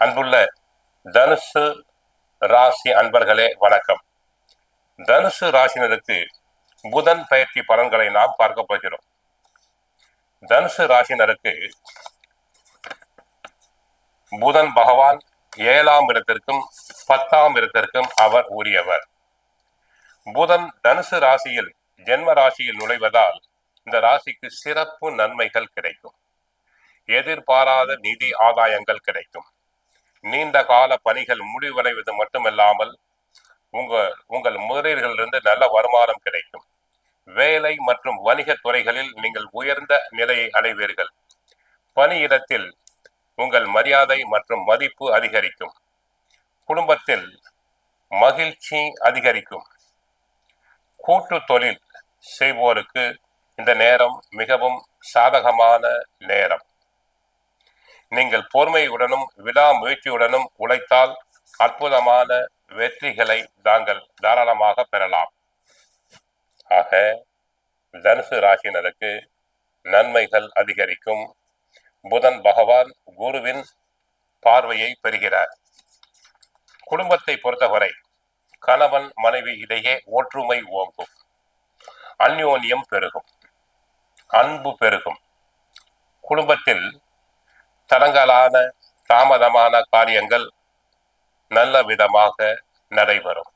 அன்புள்ள தனுசு ராசி அன்பர்களே வணக்கம். தனுசு ராசினருக்கு புதன் பயிற்சி பலன்களை நாம் பார்க்க போகிறோம். தனுசு ராசினருக்கு புதன் பகவான் ஏழாம் இடத்திற்கும் பத்தாம் இடத்திற்கும் அவர் உரியவர். புதன் தனுசு ராசியில் ஜென்ம ராசியில் நுழைவதால் இந்த ராசிக்கு சிறப்பு நன்மைகள் கிடைக்கும். எதிர்பாராத நிதி ஆதாயங்கள் கிடைக்கும். நீண்ட கால பணிகள் முடிவடைவது மட்டுமல்லாமல் உங்க உங்கள் முதலீடுகளிலிருந்து நல்ல வருமானம் கிடைக்கும். வேலை மற்றும் வணிக துறைகளில் நீங்கள் உயர்ந்த நிலையை அடைவீர்கள். பணியிடத்தில் உங்கள் மரியாதை மற்றும் மதிப்பு அதிகரிக்கும். குடும்பத்தில் மகிழ்ச்சி அதிகரிக்கும். கூட்டு தொழில் செய்வோருக்கு இந்த நேரம் மிகவும் சாதகமான நேரம். நீங்கள் பொறுமையுடனும் விடாமுயற்சியுடனும் உழைத்தால் அற்புதமான வெற்றிகளை தாங்கள் தாராளமாக பெறலாம். ஆக தனுசு ராசினருக்கு நன்மைகள் அதிகரிக்கும். புதன் பகவான் குருவின் பார்வையை பெறுகிறார். குடும்பத்தை பொறுத்தவரை கணவன் மனைவி இடையே ஒற்றுமை ஓங்கும். அந்யோன்யம் பெருகும். அன்பு பெருகும். குடும்பத்தில் தடங்கலான தாமதமான காரியங்கள் நல்ல விதமாக நடைபெறும்.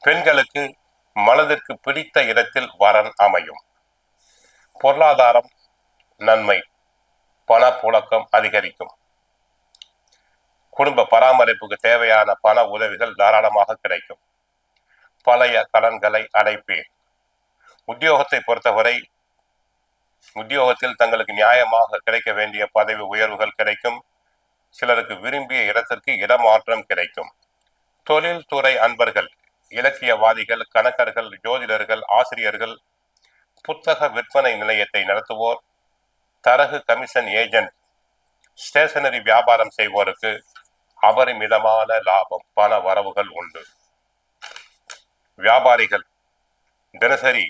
பெண்களுக்கு மனதிற்கு பிடித்த இடத்தில் வரன் அமையும். பொருளாதாரம் நன்மை பணப்புழக்கம் அதிகரிக்கும். குடும்ப பராமரிப்புக்கு தேவையான பண உதவிகள் தாராளமாக கிடைக்கும். பழைய கடன்களை அடைப்பேன் உத்தியோகத்தை பொறுத்தவரை உத்தியோகத்தில் தங்களுக்கு நியாயமாக கிடைக்க வேண்டிய பதவி உயர்வுகள் கிடைக்கும். சிலருக்கு விரும்பிய இடத்திற்கு இடமாற்றம் கிடைக்கும். தொழில்துறை அன்பர்கள் இலக்கியவாதிகள் கணக்கர்கள் ஜோதிடர்கள் ஆசிரியர்கள் புத்தக விற்பனை நிலையத்தை நடத்துவோர் தரகு கமிஷன் ஏஜென்ட் ஸ்டேஷனரி வியாபாரம் செய்வோருக்கு அபரிமிதமான லாபம் பண வரவுகள் உண்டு. வியாபாரிகள் தினசரி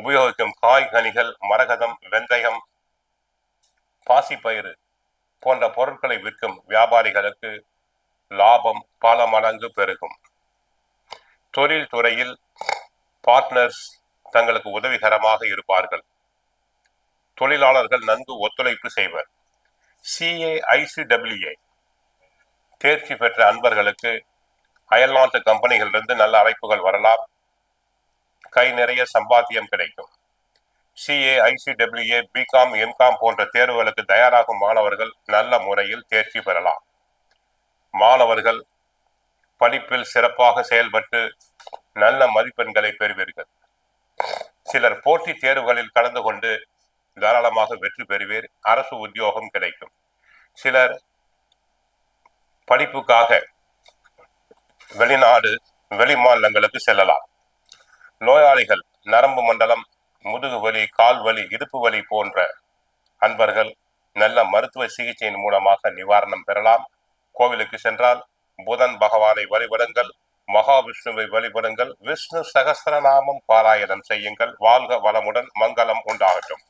உபயோகிக்கும் காய்கனிகள் மரகதம் வெந்தயம் பாசிப்பயிறு போன்ற பொருட்களை விற்கும் வியாபாரிகளுக்கு லாபம் பல மடங்கு பெருகும். தொழில் துறையில் பார்ட்னர்ஸ் தங்களுக்கு உதவிகரமாக இருப்பார்கள். தொழிலாளர்கள் நன்கு ஒத்துழைப்பு செய்வர். சிஏஐசிடபிள்யூஏ தேர்ச்சி பெற்ற அன்பர்களுக்கு அயல்நாட்டு கம்பெனிகளிலிருந்து நல்ல அழைப்புகள் வரலாம். கை நிறைய சம்பாத்தியம் கிடைக்கும். சிஏ ஐசிடபிள்யூஏ பிகாம் எம்காம் போன்ற தேர்வுகளுக்கு தயாராகும் மாணவர்கள் நல்ல முறையில் தேர்ச்சி பெறலாம். மாணவர்கள் படிப்பில் சிறப்பாக செயல்பட்டு நல்ல மதிப்பெண்களை பெறுவீர்கள். சிலர் போட்டி தேர்வுகளில் கலந்து கொண்டு தாராளமாக வெற்றி பெறுவீர். அரசு உத்தியோகம் கிடைக்கும். சிலர் படிப்புக்காக வெளிநாடு வெளி மாநிலங்களுக்கு செல்லலாம். நோயாளிகள் நரம்பு மண்டலம் முதுகு வலி கால் வலி இடுப்பு வலி போன்ற அன்பர்கள் நல்ல மருத்துவ சிகிச்சையின் மூலமாக நிவாரணம் பெறலாம். கோவிலுக்கு சென்றால் புதன் பகவானை வழிபடுங்கள் மகாவிஷ்ணுவை வழிபடுங்கள் விஷ்ணு சகசரநாமம் பாராயணம் செய்யுங்கள். வாழ்க வளமுடன் மங்களம் உண்டாகட்டும்.